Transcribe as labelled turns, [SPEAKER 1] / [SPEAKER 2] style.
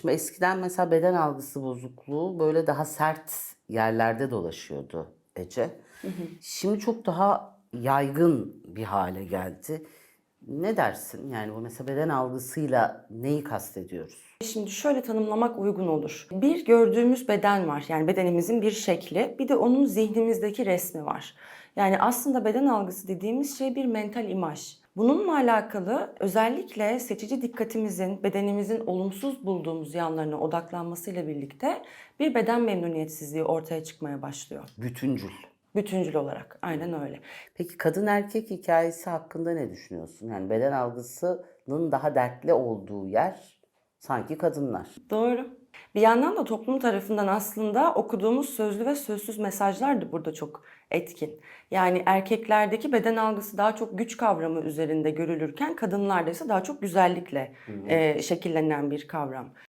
[SPEAKER 1] Şimdi eskiden mesela beden algısı bozukluğu böyle daha sert yerlerde dolaşıyordu Ece. Şimdi çok daha yaygın bir hale geldi. Ne dersin? Yani bu mesela beden algısıyla neyi kastediyoruz?
[SPEAKER 2] Şimdi şöyle tanımlamak uygun olur. Bir gördüğümüz beden var. Yani bedenimizin bir şekli. Bir de onun zihnimizdeki resmi var. Yani aslında beden algısı dediğimiz şey bir mental imaj. Bununla alakalı özellikle seçici dikkatimizin bedenimizin olumsuz bulduğumuz yanlarına odaklanmasıyla birlikte bir beden memnuniyetsizliği ortaya çıkmaya başlıyor.
[SPEAKER 1] Bütüncül.
[SPEAKER 2] Bütüncül olarak. Aynen öyle.
[SPEAKER 1] Peki kadın erkek hikayesi hakkında ne düşünüyorsun? Yani beden algısının daha dertli olduğu yer sanki kadınlar.
[SPEAKER 2] Doğru. Bir yandan da toplum tarafından aslında okuduğumuz sözlü ve sözsüz mesajlar da burada çok etkin. Yani erkeklerdeki beden algısı daha çok güç kavramı üzerinde görülürken kadınlarda ise daha çok güzellikle e, şekillenen bir kavram.